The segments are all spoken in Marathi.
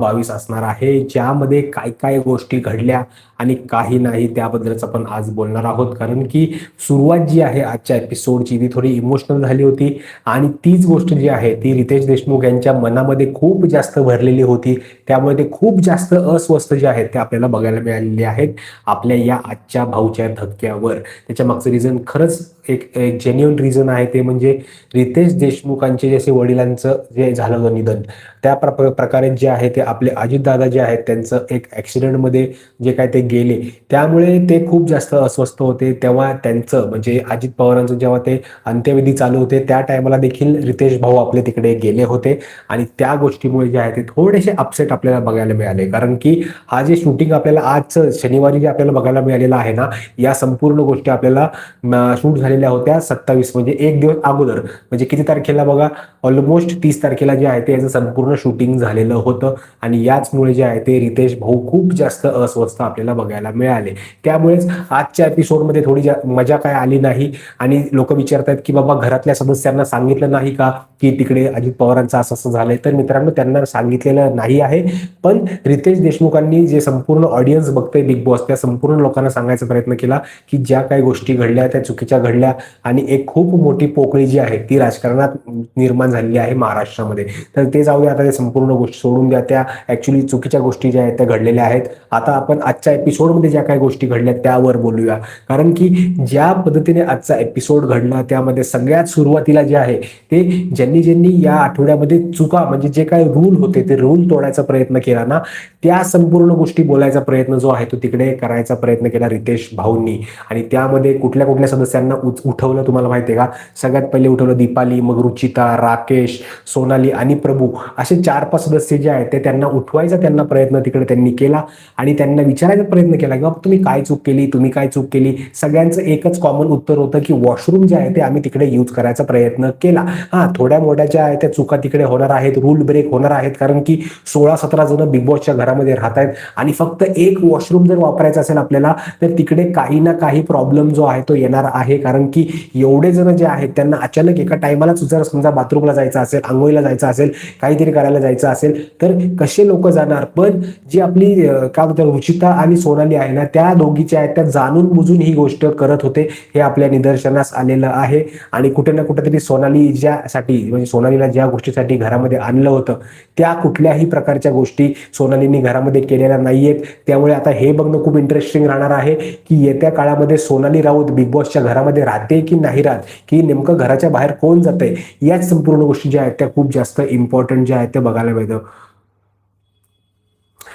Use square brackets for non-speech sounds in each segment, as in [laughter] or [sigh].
बावीस असणार आहे. ज्यामध्ये काय काय गोष्टी घडल्या आणि काही नाही त्याबद्दलच आपण आज बोलणार आहोत. कारण की सुरुवात जी आहे आजच्या एपिसोडची ती थोडी इमोशनल झाली होती. आणि तीच गोष्ट जी आहे ती रितेश देशमुख यांच्या मनामध्ये खूप जास्त भरलेली होती. त्यामुळे ते खूप जास्त अस्वस्थ जे आहेत ते आपल्याला बघायला मिळालेले आहेत. आपल्या या आजच्या भाऊच्या धक्क्यावर. त्याच्या मागचं रिझन खरंच एक जेन्युन रिझन आहे ते म्हणजे रितेश देशमुखांचे जसे वडिलांचं जे झालं होतं निधन त्या प्र प्रकारे जे आहे ते आपले अजितदादा जे आहेत त्यांचं एक ॲक्सिडेंटमध्ये जे काय ते गेले त्यामुळे ते खूप जास्त अस्वस्थ होते. तेव्हा त्यांचं म्हणजे अजित पवारांचं जेव्हा ते अंत्यविधी चालू होते त्या टायमाला देखील रितेश भाऊ आपले तिकडे गेले होते. आणि त्या गोष्टीमुळे जे आहे ते थोडेसे अपसेट आपल्याला बघायला मिळाले. कारण की हा जे शूटिंग आपल्याला आज शनिवारी जे आपल्याला बघायला मिळालेलं आहे ना या संपूर्ण गोष्टी आपल्याला शूट झालेल्या होत्या सत्तावीस म्हणजे एक दिवस अगोदर. म्हणजे किती तारखेला बघा? ऑलमोस्ट तीस तारखेला जे आहे ते याचं संपूर्ण शूटिंग झालेलं होतं. आणि याचमुळे जे आहे ते रितेश भाऊ खूप जास्त अस्वस्थ आपल्याला बघायला मिळाले. त्यामुळेच आजच्या एपिसोडमध्ये थोडी जा मजा काय आली नाही. आणि लोक विचारतात की बाबा घरातल्या सदस्यांना सांगितलं नाही का? की तिकडे अजित पवारांचं असं असं झालंय. तर मित्रांनो त्यांना सांगितलेलं नाही आहे. पण रितेश देशमुखांनी जे संपूर्ण ऑडियन्स बघतोय बिग बॉस त्या संपूर्ण लोकांना सांगायचा प्रयत्न केला की ज्या काही गोष्टी घडल्या त्या चुकीच्या घडल्या आणि एक खूप मोठी पोकळी जी आहे ती राजकारणात निर्माण झालेली आहे महाराष्ट्रामध्ये. तर ते जाऊ द्या आता ते संपूर्ण गोष्टी सोडून द्या. त्या ऍक्च्युली चुकीच्या गोष्टी ज्या आहेत त्या घडलेल्या आहेत. आता आपण आजच्या एपिसोडमध्ये ज्या काही गोष्टी घडल्या त्यावर बोलूया. कारण की ज्या पद्धतीने आजचा एपिसोड घडला त्यामध्ये सगळ्यात सुरुवातीला जे आहे ते ज्यांनी ज्यांनी या आठवड्यामध्ये चुका म्हणजे जे काय रूल होते ते रूल तोडायचा प्रयत्न केला ना त्या संपूर्ण गोष्टी बोलायचा प्रयत्न जो आहे तो तिकडे करायचा प्रयत्न केला रितेश भाऊंनी. आणि त्यामध्ये कुठल्या कुठल्या सदस्यांना उठवलं तुम्हाला माहिती आहे का? सगळ्यात पहिले उठवलं दीपाली मग रुचिता राकेश सोनाली आणि प्रभू. असे चार पाच सदस्य जे आहेत ते त्यांना उठवायचा त्यांना प्रयत्न तिकडे त्यांनी केला आणि त्यांना विचारायचा प्रयत्न केला की बाबा तुम्ही काय चूक केली? तुम्ही काय चूक केली? सगळ्यांचं एकच कॉमन उत्तर होतं की वॉशरूम जे आहे ते आम्ही तिकडे यूज करायचा प्रयत्न केला. हा थोड्या मोठ्या ज्या आहेत त्या चुका तिकडे होणार आहेत रूल ब्रेक होणार आहेत कारण की सोळा सतरा जण बिग बॉसच्या घरामध्ये राहत आहेत आणि फक्त एक वॉशरूम जर वापरायचा असेल आपल्याला तर तिकडे काही ना काही प्रॉब्लेम जो आहे तो येणार आहे कारण कारण की एवढे जण जे आहेत त्यांना अचानक एका टायमालाच जर समजा बाथरूमला जायचं असेल आंघोळीला जायचं असेल काहीतरी करायला जायचं असेल तर कसे लोक जाणार? पण जी आपली काय म्हणतात रुचिता आणि सोनाली आहे ना त्या दोघीच्या आहेत त्या जाणून बुजून ही गोष्ट करत होते. हे आपल्या निदर्शनास आलेलं आहे. आणि कुठे ना कुठेतरी सोनाली ज्यासाठी म्हणजे सोनालीला ज्या गोष्टीसाठी घरामध्ये आणलं होतं त्या कुठल्याही प्रकारच्या गोष्टी सोनालीने घरामध्ये केलेल्या नाहीयेत. त्यामुळे आता हे बघणं खूप इंटरेस्टिंग राहणार आहे की येत्या काळामध्ये सोनाली राऊत बिग बॉसच्या घरामध्ये राहते की नाही राहत की नेमकं घराच्या बाहेर कोण जाते याच संपूर्ण गोष्टी ज्या आहेत त्या खूप जास्त इम्पॉर्टंट ज्या आहेत त्या बघायला मिळतं.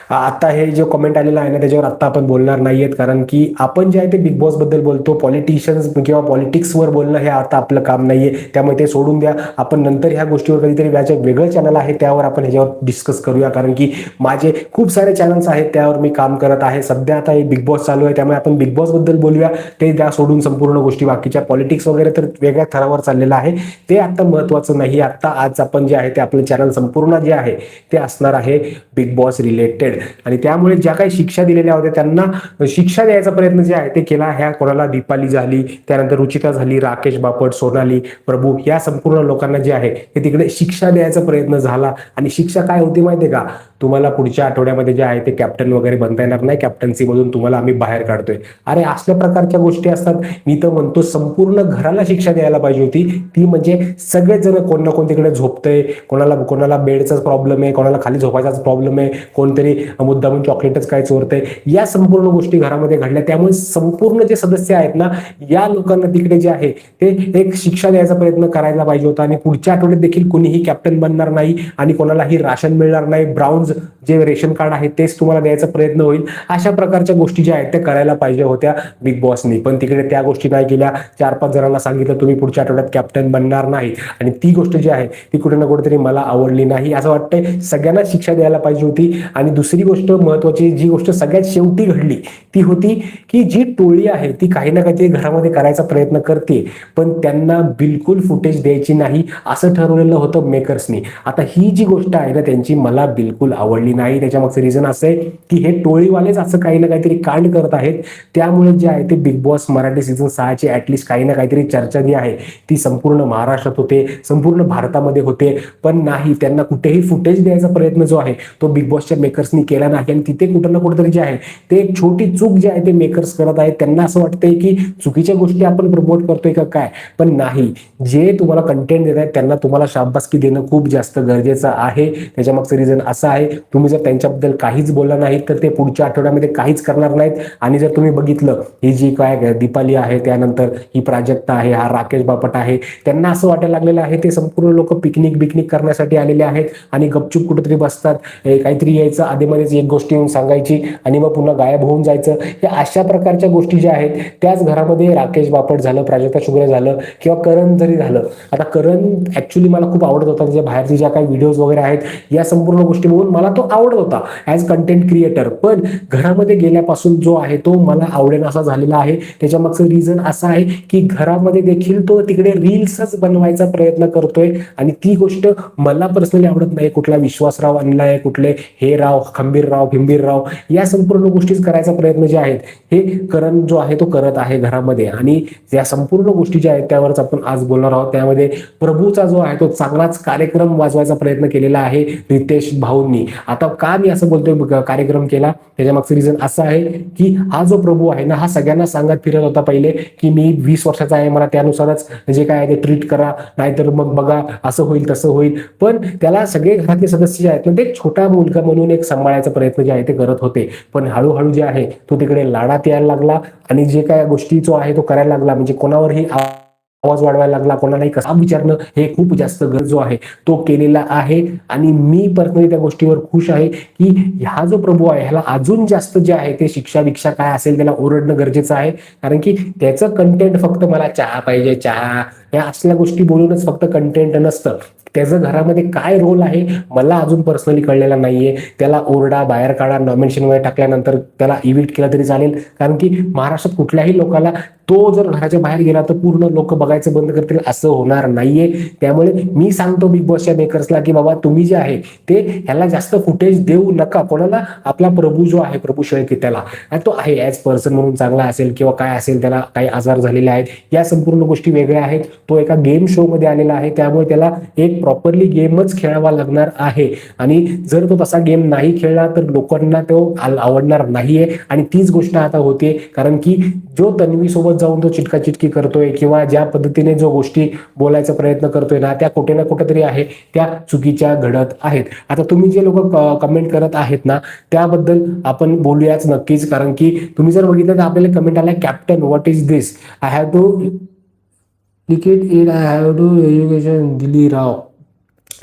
आता हे जे कमेंट आलेलं आहे ना त्याच्यावर आता आपण बोलणार नाहीयेत. कारण की आपण जे आहे ते बिग बॉसबद्दल बोलतो. पॉलिटिशियन्स किंवा पॉलिटिक्सवर बोलणं हे आता आपलं काम नाहीये. त्यामुळे ते सोडून द्या. आपण नंतर ह्या गोष्टीवर कधीतरी व्याज वेगळं चॅनल आहे त्यावर आपण ह्याच्यावर डिस्कस करूया. कारण की माझे खूप सारे चॅनल्स आहेत त्यावर मी काम करत आहे. सध्या आता हे बिग बॉस चालू आहे त्यामुळे आपण बिग बॉसबद्दल बोलूया. ते त्या सोडून संपूर्ण गोष्टी बाकीच्या. पॉलिटिक्स वगैरे तर वेगळ्या थरावर चाललेलं आहे. ते आता महत्वाचं नाही. आता आज आपण जे आहे ते आपलं चॅनल संपूर्ण जे आहे ते असणार आहे बिग बॉस रिलेटेड आणि त्यामुळे ज्या काही शिक्षा दिलेल्या होत्या त्यांना शिक्षा द्यायचा प्रयत्न जे आहे ते केला. ह्या कोणाला दीपाली झाली त्यानंतर रुचिता झाली राकेश बापट सोनाली प्रभू या संपूर्ण लोकांना जे आहे ते तिकडे शिक्षा द्यायचा प्रयत्न झाला. आणि शिक्षा काय होती माहितीये का? तुम्हाला पुढच्या आठवड्यामध्ये जे आहे ते कॅप्टन वगैरे बनता येणार नाही. कॅप्टन्सी मधून तुम्हाला आम्ही बाहेर काढतोय. अरे असल्या प्रकारच्या गोष्टी असतात. मी तर म्हणतो संपूर्ण घराला शिक्षा द्यायला पाहिजे होती. ती म्हणजे सगळेच जण कोण ना कोण तिकडे झोपतंय. कोणाला कोणाला बेडचाच प्रॉब्लेम आहे कोणाला खाली झोपायचाच प्रॉब्लेम आहे कोणतरी मुद्दामून चॉकलेटच काय चोरतंय. या संपूर्ण गोष्टी घरामध्ये घडल्या. त्यामुळे संपूर्ण जे सदस्य आहेत ना या लोकांना तिकडे जे आहे ते एक शिक्षा द्यायचा प्रयत्न करायला पाहिजे होता. आणि पुढच्या आठवड्यात देखील कोणीही कॅप्टन बनणार नाही आणि कोणालाही राशन मिळणार नाही. ब्राऊन ब्राउन जे रेशन कार्ड आहे तेच तुम्हाला द्यायचा प्रयत्न होईल. अशा प्रकारच्या गोष्टी ज्या आहेत त्या करायला पाहिजे होत्या बिग बॉसनी. पण तिकडे त्या गोष्टी नाही केल्या चार पाच जणांना सांगितलं तुम्ही पुढच्या आठवड्यात कॅप्टन बनणार नाही. आणि ती गोष्ट जी आहे ती कुठे ना कुठेतरी मला आवडली नाही. असं वाटतंय सगळ्यांना शिक्षा द्यायला पाहिजे होती. आणि दुसरी गोष्ट महत्वाची जी गोष्ट सगळ्यात शेवटी घडली ती होती की जी टोळी आहे ती काही ना काहीतरी घरामध्ये करायचा प्रयत्न करते पण त्यांना बिलकुल फुटेज द्यायची नाही असं ठरवलेलं होतं मेकर्सनी आता ही जी गोष्ट आहे ना त्यांची मला बिलकुल आवडली नाही. त्याच्या मागचं रिझन असं आहे की हे टोळीवालेच असं काही ना काहीतरी कांड करत आहेत. त्यामुळे जे आहे ते बिग बॉस मराठी सीझन सहाची ऍटलिस्ट काही ना काहीतरी चर्चा जी आहे ती संपूर्ण महाराष्ट्रात होते संपूर्ण भारतामध्ये होते. पण नाही त्यांना कुठेही फुटेज द्यायचा प्रयत्न जो आहे तो बिग बॉसच्या मेकर्सनी केला नाही. आणि तिथे कुठं ना कुठंतरी जे आहे ते एक छोटी चूक जे आहे ते मेकर्स करत आहेत त्यांना असं वाटतंय की चुकीच्या गोष्टी आपण प्रमोट करतोय का काय? पण नाही. जे तुम्हाला कंटेंट देत आहेत त्यांना तुम्हाला शाबासकी देणं खूप जास्त गरजेचं आहे. त्याच्या मागचं रिझन असं आहे तुम्ही जर त्यांच्याबद्दल काहीच बोलला नाहीत तर ते पुढच्या आठवड्यामध्ये काहीच करणार नाहीत. आणि जर तुम्ही बघितलं ही जी काय दीपाली आहे त्यानंतर ही प्राजक्ता आहे हा राकेश बापट आहे त्यांना असं वाटायला लागलेलं आहे ते संपूर्ण लोक पिकनिक बिकनिक करण्यासाठी आलेले आहेत आणि गपचूप कुठेतरी बसतात. काहीतरी यायचं आधीमध्येच एक गोष्ट येऊन सांगायची आणि मग पुन्हा गायब होऊन जायचं. या अशा प्रकारच्या गोष्टी ज्या आहेत त्याच घरामध्ये राकेश बापट झालं प्राजक्ता शुक्र झालं किंवा करण जरी झालं. आता करण ऍक्च्युली मला खूप आवडत होता. त्याच्या बाहेरचे ज्या काही व्हिडिओज वगैरे आहेत या संपूर्ण गोष्टी बघून मला तो आवडत होता ॲज कंटेंट क्रिएटर पण घरामध्ये गेल्यापासून जो आहे तो मला आवडेन असा झालेला आहे. त्याच्या मागचं रिझन असं आहे की घरामध्ये देखील तो तिकडे रील्सच बनवायचा प्रयत्न करतोय. आणि ती गोष्ट मला पर्सनली आवडत नाही. कुठला विश्वासराव आणलाय कुठले हे राव खंबीरराव भिंबीरराव या संपूर्ण गोष्टीच करायचा प्रयत्न जे आहेत हे करण जो आहे तो करत आहे घरामध्ये. आणि या संपूर्ण गोष्टी ज्या आहेत त्यावरच आपण आज बोलणार आहोत. त्यामध्ये प्रभूचा जो आहे तो चांगलाच कार्यक्रम वाजवायचा प्रयत्न केलेला आहे रितेश भाऊंनी. आता का मी असं बोलतोय कार्यक्रम केला? त्याच्या मागचं रिझन असं आहे की हा जो प्रभू आहे ना हा सगळ्यांना सांगत फिरत होता पहिले की मी वीस वर्षाचा आहे मला त्यानुसारच जे काय आहे ते ट्रीट करा नाहीतर मग बघा असं होईल तसं होईल. पण त्याला सगळे घरातले सदस्य जे आहेत ना ते एक छोटा मुलगा म्हणून एक सांभाळायचा प्रयत्न जे आहे ते करत होते. पण हळूहळू जे आहे तो तिकडे लाडात यायला लागला आणि जे काय गोष्टी जो आहे तो करायला लागला म्हणजे कोणावरही आवाज वाढवायला लागला कोणालाही कसा विचारणं हे खूप जास्त गरज जो आहे. तो केलेला आहे आणि मी पर्सनली त्या गोष्टीवर खुश आहे की हा जो प्रभू आहे ह्याला अजून जास्त जे आहे ते शिक्षा विक्षा काय असेल त्याला ओरडणं गरजेचं आहे. कारण की त्याचं कंटेंट फक्त मला चहा पाहिजे चहा. या असल्या गोष्टी बोलूनच फक्त कंटेंट नसतं. त्याचं घरामध्ये काय रोल आहे मला अजून पर्सनली कळलेला नाहीये. त्याला ओरडा बाहेर काढा नॉमिनेशनमध्ये टाकल्यानंतर त्याला इव्हिट केला तरी चालेल. कारण की महाराष्ट्रात कुठल्याही लोकाला तो जर घराच्या बाहेर गेला तर पूर्ण लोक बघायचं बंद करतील असं होणार नाहीये. त्यामुळे मी सांगतो बिग बॉसच्या मेकर्सला की बाबा तुम्ही जे आहे ते ह्याला जास्त फुटेज देऊ नका. कोणाला? आपला प्रभू जो आहे प्रभू शेळके त्याला. तो आहे ॲज पर्सन म्हणून चांगला असेल किंवा काय असेल त्याला काही आजार झालेले आहेत या संपूर्ण गोष्टी वेगळ्या आहेत. तो एका गेम शो मध्ये आलेला आहे त्यामुळे त्याला एक प्रॉपरली गेमच खेळावा लागणार आहे. आणि जर तो तसा गेम नाही खेळला तर लोकांना तो आवडणार नाहीये. आणि तीच गोष्ट आता होते कारण की जो तन्वी सोबत जाऊन तो चिटकाचिटकी करतोय किंवा ज्या पद्धतीने जो गोष्टी बोलायचा प्रयत्न करतोय ना त्या कुठे ना कुठेतरी आहे त्या चुकीच्या घडत आहेत. आता तुम्ही जे लोक कमेंट करत आहेत ना त्याबद्दल आपण बोलूयाच नक्कीच कारण की तुम्ही जर बघितलं तर आपल्याला कमेंट आलाय captain what is this I have to cricket in I have to education दिली राव.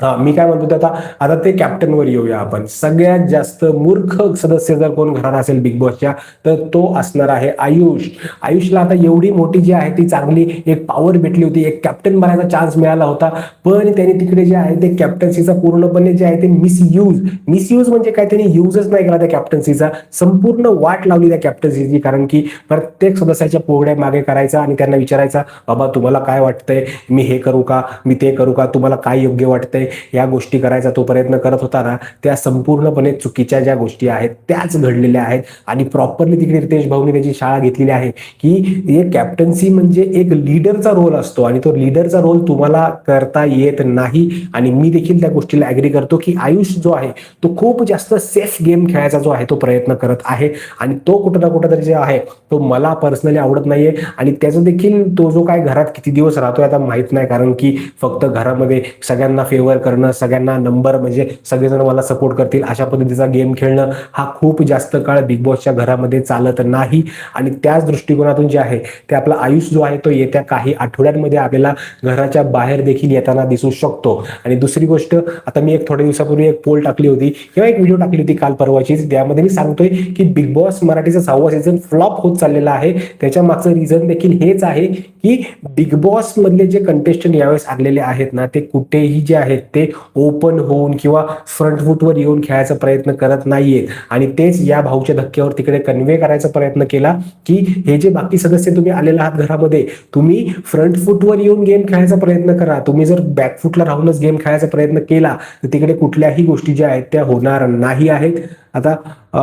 हा मी काय म्हणतो आता आता ते कॅप्टनवर येऊया आपण. सगळ्यात जास्त मूर्ख सदस्य जर कोण घरात असेल बिग बॉसच्या तर तो असणार आहे आयुष. आयुषला आता एवढी मोठी जी आहे ती चांगली एक पॉवर भेटली होती. एक कॅप्टन बनायचा चान्स मिळाला होता. पण त्याने तिकडे जे आहे ते कॅप्टन्सीचा पूर्णपणे जे आहे ते मिसयूज मिसयूज म्हणजे काय? त्यांनी युजच नाही केला त्या कॅप्टन्सीचा संपूर्ण वाट लावली त्या कॅप्टन्सीची कारण की प्रत्येक सदस्याच्या पोहड्या मागे करायचा आणि त्यांना विचारायचा बाबा तुम्हाला काय वाटतंय? मी हे करू का? मी ते करू का? तुम्हाला काय योग्य वाटतंय? या गोष्टी करायचा तो प्रयत्न करत होता ना त्या संपूर्णपणे चुकीच्या ज्या गोष्टी आहेत त्याच घडलेल्या आहेत. आणि प्रॉपरली तिकडे रितेश भाऊनी त्याची शाळा घेतलेली आहे की एक कॅप्टन्सी म्हणजे एक लीडरचा रोल असतो आणि तो लीडरचा रोल तुम्हाला करता येत नाही. आणि मी देखील त्या गोष्टीला ऍग्री करतो की आयुष जो आहे तो खूप जास्त सेफ गेम खेळायचा जो आहे तो प्रयत्न करत आहे. आणि तो कुठं ना कुठं तरी जे आहे तो मला पर्सनली आवडत नाहीये. आणि त्याचं देखील तो जो काय घरात किती दिवस राहतोय आता माहीत नाही. कारण की फक्त घरामध्ये सगळ्यांना फेवर करणं सगळ्यांना नंबर म्हणजे सगळेजण मला सपोर्ट करतील अशा पद्धतीचा गेम खेळणं हा खूप जास्त काळ बिग बॉसच्या घरामध्ये चालत नाही. आणि त्याच दृष्टिकोनातून जे आहे ते आपला आयुष जो आहे तो येत्या काही आठवड्यांमध्ये आपल्याला घराच्या बाहेर देखील येताना दिसू शकतो. आणि दुसरी गोष्ट आता मी एक थोड्या दिवसापूर्वी एक पोल टाकली होती किंवा एक व्हिडिओ टाकली होती काल परवाचीच त्यामध्ये मी सांगतोय की बिग बॉस मराठीचा सहावा सीझन फ्लॉप होत चाललेला आहे. त्याच्या मागचं रिझन देखील हेच आहे की बिग बॉस मधले जे कंटेस्टंट यावेळेस आलेले आहेत ना ते कुठेही जे आहेत ते ओपन होऊन किंवा फ्रंट फूटवर येऊन खेळायचा प्रयत्न करत नाहीयेत. आणि तेच या भाऊच्या धक्क्यावर तिकडे कन्व्हे करायचा प्रयत्न केला की हे जे बाकी सदस्य तुम्ही आलेले आहात घरामध्ये तुम्ही फ्रंट फूटवर येऊन गेम खेळायचा प्रयत्न करा. तुम्ही जर बॅकफुटला राहूनच गेम खेळायचा प्रयत्न केला तर तिकडे कुठल्याही गोष्टी ज्या आहेत त्या होणार नाही आहेत. आता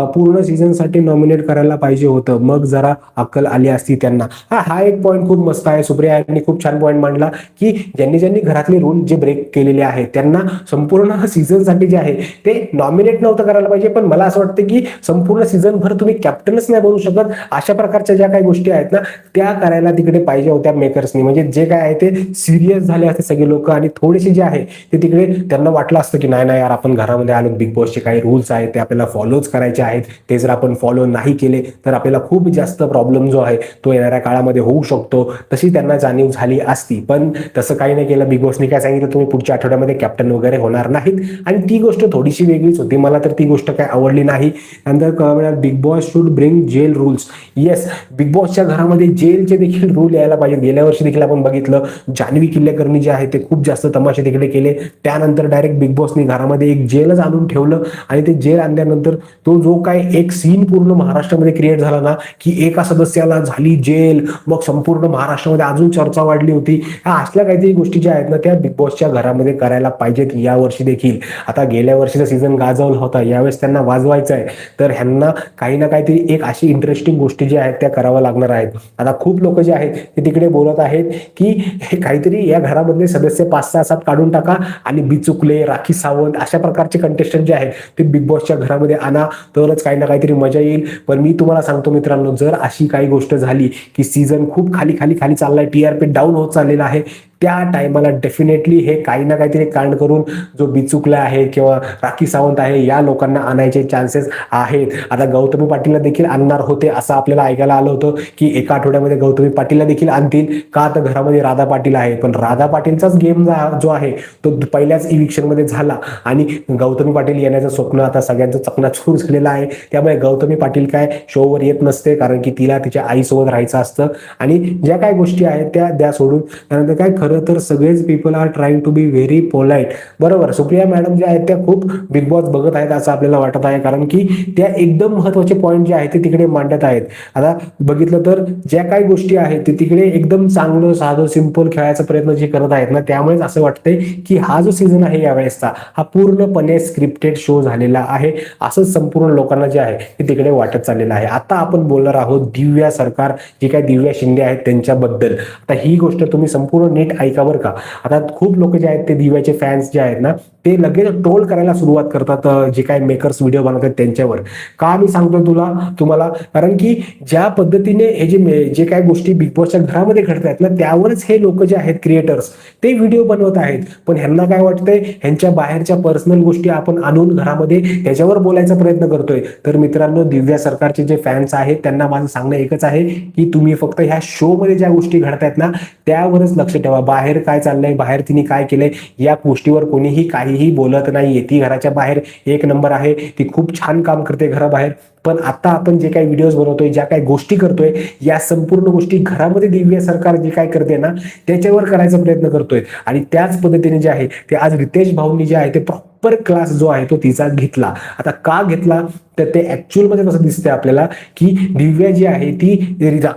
पूर्ण सीझनसाठी नॉमिनेट करायला पाहिजे होतं. मग जरा अक्कल आली असती त्यांना. हा हा एक पॉईंट खूप मस्त आहे सुप्रिया यांनी खूप छान पॉईंट मांडला की ज्यांनी ज्यांनी घरातले रूल जे ब्रेक केलेले आहेत त्यांना संपूर्ण सीझनसाठी जे आहे ते नॉमिनेट नव्हतं करायला पाहिजे. पण मला असं वाटतं की संपूर्ण सीझनभर तुम्ही कॅप्टनच नाही बनू शकत. अशा प्रकारच्या ज्या काही गोष्टी आहेत ना त्या करायला तिकडे पाहिजे होत्या मेकर्सनी म्हणजे जे काय आहे ते सिरियस झाले असते सगळे लोक आणि थोडेसे जे आहे ते तिकडे त्यांना वाटलं असतं की नाही नाही यार आपण घरामध्ये आलो बिग बॉसचे काही रूल्स आहेत ते आपल्याला फॉलोच करायचे आहेत ते जर आपण फॉलो नाही केले तर आपल्याला खूप जास्त प्रॉब्लेम जो आहे तो येणाऱ्या काळामध्ये होऊ शकतो. तशी त्यांना जाणीव झाली असती. पण तसं काही नाही केलं. बिग बॉसने काय सांगितलं? तुम्ही पुढच्या आठवड्यामध्ये कॅप्टन वगैरे होणार नाहीत. आणि ती गोष्ट थोडीशी वेगळीच होती. मला तर ती गोष्ट काय आवडली नाही. नंतर Bigg Boss should bring jail rules yes Bigg बॉसच्या घरामध्ये जेलचे देखील रूल यायला पाहिजे. गेल्या वर्षी देखील आपण बघितलं. जान्हवी किल्लेकरनी जे आहे ते खूप जास्त तमाशे तिकडे केले. त्यानंतर डायरेक्ट बिग बॉसने घरामध्ये एक जेलच आणून ठेवलं. आणि ते जेल आणल्यानंतर तो जो काय एक सीन पूर्ण महाराष्ट्रामध्ये क्रिएट झाला ना की एका सदस्याला झाली जेल मग संपूर्ण महाराष्ट्रामध्ये अजून चर्चा वाढली होती. ह्या असल्या काहीतरी गोष्टी ज्या आहेत ना त्या बिग बॉसच्या घरामध्ये करायला पाहिजेत या वर्षी देखील. आता गेल्या वर्षीचा सीझन गाजवला होता यावेळेस त्यांना वाजवायचा आहे. तर ह्यांना काही ना काहीतरी एक अशी इंटरेस्टिंग गोष्टी ज्या आहेत त्या कराव्या लागणार आहेत. आता खूप लोक जे आहेत ते तिकडे बोलत आहेत की हे काहीतरी या घरामधले सदस्य पाच सहा सात काढून टाका आणि बिचुकले राखी सावंत अशा प्रकारचे कंटेस्टंट जे आहेत ते बिग बॉसच्या घरामध्ये आणा तरच काही ना काहीतरी मजा येईल. पण मी तुम्हाला सांगतो मित्रांनो जर अशी काही गोष्ट झाली की सीझन खूप खाली खाली खाली चाललाय टीआरपी डाऊन होत चाललेला आहे त्या टायमाला डेफिनेटली हे काही ना काहीतरी कारण करून जो बिचुकला आहे किंवा राखी सावंत आहे या लोकांना आणायचे चान्सेस आहेत. आता गौतमी पाटीलला देखील आणणार होते असं आपल्याला ऐकायला आलं होतं की एका आठवड्यामध्ये गौतमी पाटीलला देखील आणतील. का तर घरामध्ये राधा पाटील आहे. पण राधा पाटीलचाच गेम जो आहे तो पहिल्याच इव्हिक्शनमध्ये झाला. आणि गौतमी पाटील येण्याचं स्वप्न आता सगळ्यांचं चकनाचूर [laughs] झालेलं आहे. त्यामुळे गौतमी पाटील काय शोवर येत नसते कारण की तिला तिच्या आईसोबत राहायचं असतं. आणि ज्या काय गोष्टी आहेत त्या द्या सोडून त्यानंतर काय खरं तर सगळेच people are trying to be very polite बरोबर. सुप्रिया मॅडम ज्या आहेत त्या खूप बिग बॉस बघत आहेत असं आपल्याला वाटत आहे. कारण की त्या एकदम महत्त्वाचे पॉईंट जे आहेत ते तिकडे मांडत आहेत. आता बघितलं तर ज्या काही गोष्टी आहेत ते तिकडे एकदम चांगलं साधं सिंपल खेळायचा प्रयत्न जे करत आहेत ना त्यामुळेच असं वाटतंय की हा जो सीझन आहे यावेळेसचा हा पूर्णपणे स्क्रिप्टेड शो झालेला आहे. असं संपूर्ण लोकांना जे आहे ते तिकडे वाटत चाललेलं आहे. आता आपण बोलणार आहोत दिव्या सरकार जे काही दिव्या शिंदे आहेत त्यांच्याबद्दल. आता ही गोष्ट तुम्ही संपूर्ण नीट ऐका बरं का. आता खूप लोक जे आहेत ते दिव्याचे फॅन्स जे आहेत ना ते लगेच ट्रोल करायला सुरुवात करतात जे काही मेकर्स व्हिडिओ बनवतात त्यांच्यावर. का मी सांगतो तुला तुम्हाला? कारण की ज्या पद्धतीने हे जे जे काही गोष्टी बिग बॉसच्या घरामध्ये घडत आहेत ना त्यावरच हे लोक जे आहेत क्रिएटर्स ते व्हिडिओ बनवत आहेत. पण ह्यांना काय वाटतंय? ह्यांच्या बाहेरच्या पर्सनल गोष्टी आपण आणून घरामध्ये त्याच्यावर बोलायचा प्रयत्न करतोय. तर मित्रांनो दिव्या सरकारचे जे फॅन्स आहेत त्यांना माझं सांगणं एकच आहे की तुम्ही फक्त ह्या शो मध्ये ज्या गोष्टी घडतायत ना त्यावरच लक्ष ठेवा. बाहेर काय चाललंय बाहेर तिने काय केलंय या गोष्टीवर कोणीही काहीही बोलत नाहीये. ती घराच्या बाहेर एक नंबर आहे. ती खूप छान काम करते घराबाहेर. पण आता आपण जे काही व्हिडिओज बनवतोय ज्या काही गोष्टी करतोय या संपूर्ण गोष्टी घरामध्ये दिव्य सरकार जे काय करते ना त्याच्यावर करायचा प्रयत्न करतोय. आणि त्याच पद्धतीने जे आहे ते आज रितेश भाऊंनी जे आहे ते प्रॉपर क्लास जो आहे तो तिचा घेतला. आता का घेतला? तर ते ऍक्च्युअलमध्ये कसं दिसतंय आपल्याला की दिव्या जी आहे ती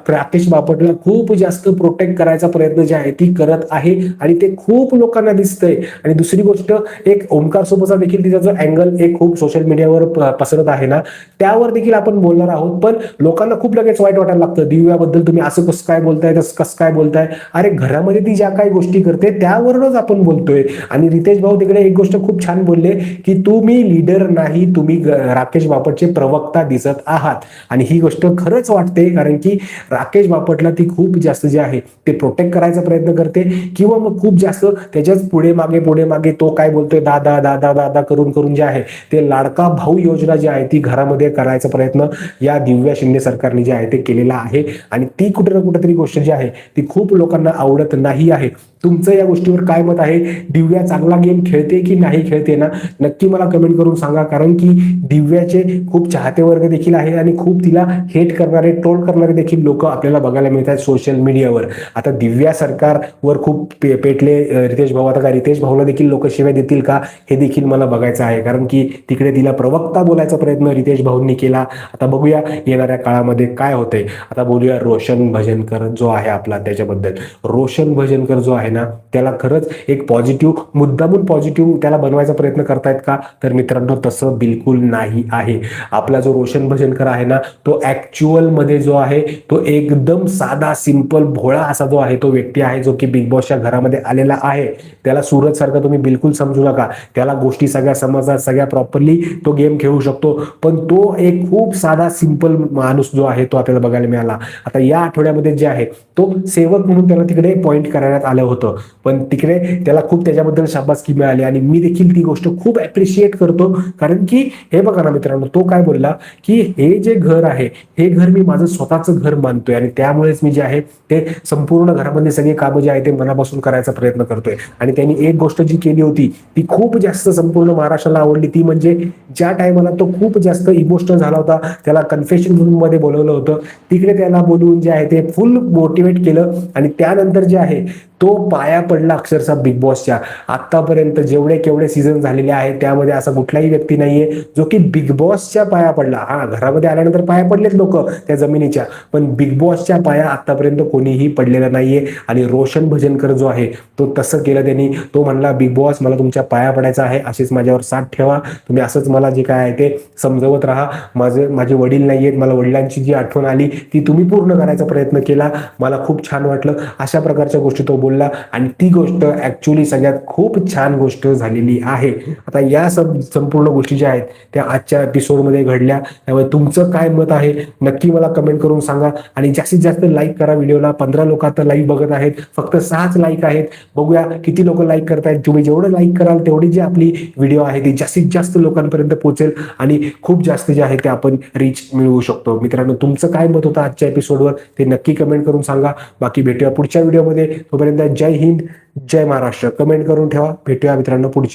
राकेश बापटला खूप जास्त प्रोटेक्ट करायचा प्रयत्न जे आहे ती करत आहे. आणि ते खूप लोकांना दिसतंय. आणि दुसरी गोष्ट एक ओंकार सोबतचा देखील तिचा जो अँगल एक खूप सोशल मीडियावर प- पसरत आहे ना त्यावर देखील आपण बोलणार आहोत. पण लोकांना खूप लगेच वाईट वाटायला लागतं. दिव्याबद्दल तुम्ही असं कसं काय बोलताय तसं कसं काय बोलताय? अरे घरामध्ये ती ज्या काही गोष्टी करते त्यावरूनच आपण बोलतोय. आणि रितेश भाऊ तिकडे एक गोष्ट खूप छान बोलले की तुम्ही लीडर नाही तुम्ही राकेश बापटचे प्रवक्ता दिसत आहात. आणि ही गोष्ट खरंच वाटते कारण की राकेश बापटला ती खूप जास्त जे आहे ते प्रोटेक्ट करायचा प्रयत्न करते. किंवा मग खूप जास्त त्याच्याच पुढे मागे पुढे मागे तो काय बोलतोय दादा दादा दादा करून करून जे आहे ते लाडका भाऊ योजना जी आहे ती घरामध्ये करायचा करण्याचा प्रयत्न या दिव्या शिंदे सरकारने जे आहे ते केलेला आहे. आणि ती कुठे ना कुठेतरी गोष्ट जी आहे ती खूप लोकांना आवडत नाही आहे. तुमचं या गोष्टीवर काय मत आहे? दिव्या चांगला गेम खेळते की नाही खेळते ना? नक्की मला कमेंट करून सांगा. कारण की दिव्याचे खूप चाहते वर्ग देखील आहे आणि खूप तिला हेट करणारे ट्रोल करणारे देखील लोक आपल्याला बघायला मिळतात सोशल मीडियावर आता दिव्या सरकारवर खूप पे- पेटले रितेश भाऊ. आता का रितेश भाऊला देखील लोक शिवाय देतील का? हे देखील मला बघायचं आहे. कारण की तिकडे तिला प्रवक्ता बोलायचा प्रयत्न रितेश भाऊंनी केला. आता बघूया येणाऱ्या काळामध्ये काय होतंय. आता बोलूया रोशन भजनकर जो आहे आपला त्याच्याबद्दल. रोशन भजनकर जो आहे ना त्याला खरंच एक पॉझिटिव्ह मुद्दामून पॉझिटिव्ह त्याला बनवायचा प्रयत्न करतायत का? तर मित्रांनो तसं बिलकुल नाही आहे. आपला जो रोशन भजनकर आहे ना तो ऍक्च्युअलमध्ये जो आहे तो एकदम साधा सिंपल भोळा असा जो आहे तो व्यक्ती आहे जो की बिग बॉसच्या घरामध्ये आलेला आहे. त्याला सुरत सारखं तुम्ही बिलकुल समजू नका. त्याला गोष्टी सगळ्या समजतात सगळ्या प्रॉपरली तो गेम खेळू शकतो. पण तो एक खूप साधा सिंपल माणूस जो आहे तो आपल्याला बघायला मिळाला. आता या आठवड्यामध्ये जे आहे तो सेवक म्हणून त्याला तिकडे पॉईंट करण्यात आलं होतं. पण तिकडे त्याला खूप त्याच्याबद्दल शाबासकी मिळाली आणि मी देखील ती गोष्ट खूप ॲप्रिशिएट करतो. कारण की हे बघा ना मित्रांनो तो काय बोलला की हे जे घर आहे हे घर मी माझं स्वतःचं घर मानतोय आणि त्यामुळेच मी जे आहे ते संपूर्ण घरामध्ये सगळे कामं जे आहे ते मनापासून करायचा प्रयत्न करतोय. आणि त्यांनी एक गोष्ट जी केली होती ती खूप जास्त संपूर्ण महाराष्ट्राला आवडली. ती म्हणजे ज्या टायमाला तो खूप जास्त इमोशनल झाला होता. त्याला कन्फेशन रूममध्ये बोलवलं होतं. तिकडे त्याला बोलवून जे आहे ते फुल मोटिवेट केलं आणि त्यानंतर जे आहे तो पाया पडला अक्षरशः बिग बॉसच्या आतापर्यंत जेवढे केवढे सीझन झालेले आहेत त्यामध्ये असा कुठलाही व्यक्ती नाहीये जो की बिग बॉसच्या पाया पडला. हा घरामध्ये आल्यानंतर पाया पडलेत लोक त्या जमिनीच्या. पण बिग बॉसच्या पाया आतापर्यंत कोणीही पडलेला नाहीये. आणि रोशन भजनकर जो आहे तो तसं केलं त्यांनी. तो म्हणला बिग बॉस मला तुमच्या पाया पडायचा आहे. असेच माझ्यावर साथ ठेवा. तुम्ही असंच मला जे काय आहे ते समजवत राहा. माझे माझे वडील नाही आहेत मला वडिलांची जी आठवण आली ती तुम्ही पूर्ण करायचा प्रयत्न केला. मला खूप छान वाटलं. अशा प्रकारच्या गोष्टी तो बोलला आणि ती गोष्ट ऍक्च्युली सगळ्यात खूप छान गोष्ट झालेली आहे. आता या सब संपूर्ण गोष्टी ज्या आहेत त्या आजच्या एपिसोडमध्ये घडल्या. त्यामुळे तुमचं काय मत आहे? नक्की मला कमेंट करून सांगा. आणि जास्तीत जास्त लाईक करा व्हिडिओला. पंधरा लोक आता लाईव्ह बघत आहेत. फक्त सहाच लाईक आहेत. बघूया किती लोक लाईक करतायत. तुम्ही जेवढं लाईक कराल तेवढी जी आपली व्हिडिओ आहे ती जास्तीत जास्त लोकांपर्यंत पोहोचेल. आणि खूप जास्त जे आहे ते आपण रीच मिळवू शकतो. मित्रांनो तुमचं काय मत होतं आजच्या एपिसोडवर ते नक्की कमेंट करून सांगा. बाकी भेटूया पुढच्या व्हिडिओमध्ये तोपर्यंत जय हिंद जय महाराष्ट्र. कमेंट करून ठेवा. भेटूया मित्रांनो पुढच्या